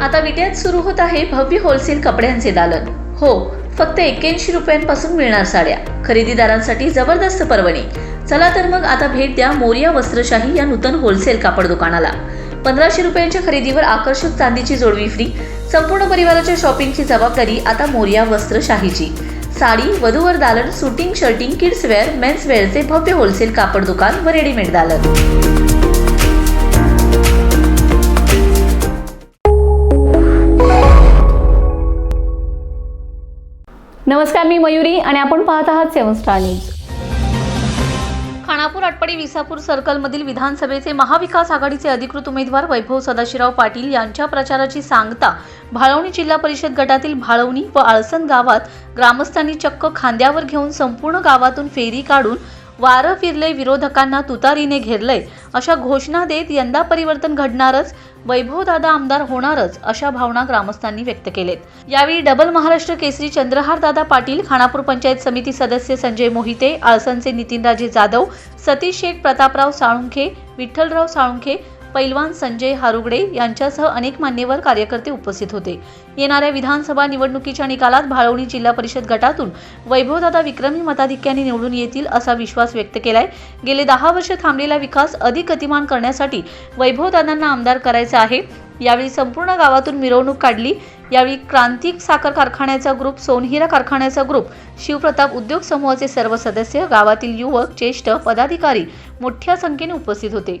आता विद्यात सुरू होत आहे भव्य होलसेल कपड्यांचे दालन. हो फक्त एक्क्याऐंशी रुपयांपासून मिळणार साड्या. खरेदीदारांसाठी जबरदस्त पर्वणी. चला तर मग आता भेट द्या मोरिया वस्त्रशाही या नूतन होलसेल कापड दुकानाला. पंधराशे रुपयांच्या खरेदीवर आकर्षक चांदीची जोडवी फ्री संपूर्ण परिवाराच्या शॉपिंगची जबाबदारी आता मोरिया वस्त्रशाहीची. साडी वधूवर दालन suiting shirting kids wear men's वेअरचे भव्य होलसेल कापड दुकान व रेडीमेड दालन. नमस्कार मी मयुरी आणि आपण पाहत आहात seven star news. Khanapur Atpadi Visapur सर्कलमधील विधानसभेचे महाविकास आघाडीचे अधिकृत उमेदवार वैभव सदाशिवराव पाटील यांच्या प्रचाराची सांगता भाळवणी जिल्हा परिषद गटातील भाळवणी व आळसण गावात ग्रामस्थांनी चक्क खांद्यावर घेऊन संपूर्ण गावातून फेरी काढून वारं फिरले विरोधकांना तुतारीने घेरलंय. अशा घोषणा देत यंदा परिवर्तन घडणारच वैभवदादा आमदार होणारच अशा भावना ग्रामस्थांनी व्यक्त केलेत. यावेळी डबल महाराष्ट्र केसरी चंद्रहार दादा पाटील खानापूर पंचायत समिती सदस्य संजय मोहिते आळसनचे नितीनराजे जाधव सतीश शेख प्रतापराव साळुंखे विठ्ठलराव साळुंखे पैलवान संजय हारुगडे यांच्यासह अनेक मान्यवर कार्यकर्ते उपस्थित होते. येणाऱ्या विधानसभा निवडणुकीच्या निकालात भाळवणी जिल्हा परिषद गटातून वैभवदादा विक्रमी मताधिक्याने निवडून येतील असा विश्वास व्यक्त केलाय. गेले दहा वर्ष थांबलेला विकास अधिक गतिमान करण्यासाठी वैभवदादांना आमदार करायचा आहे. यावेळी संपूर्ण गावातून मिरवणूक काढली. यावेळी क्रांतिक साखर कारखान्याचा ग्रुप सोनहिरा कारखान्याचा ग्रुप शिवप्रताप उद्योग समूहाचे सर्व सदस्य गावातील युवक ज्येष्ठ पदाधिकारी मोठ्या संख्येने उपस्थित होते.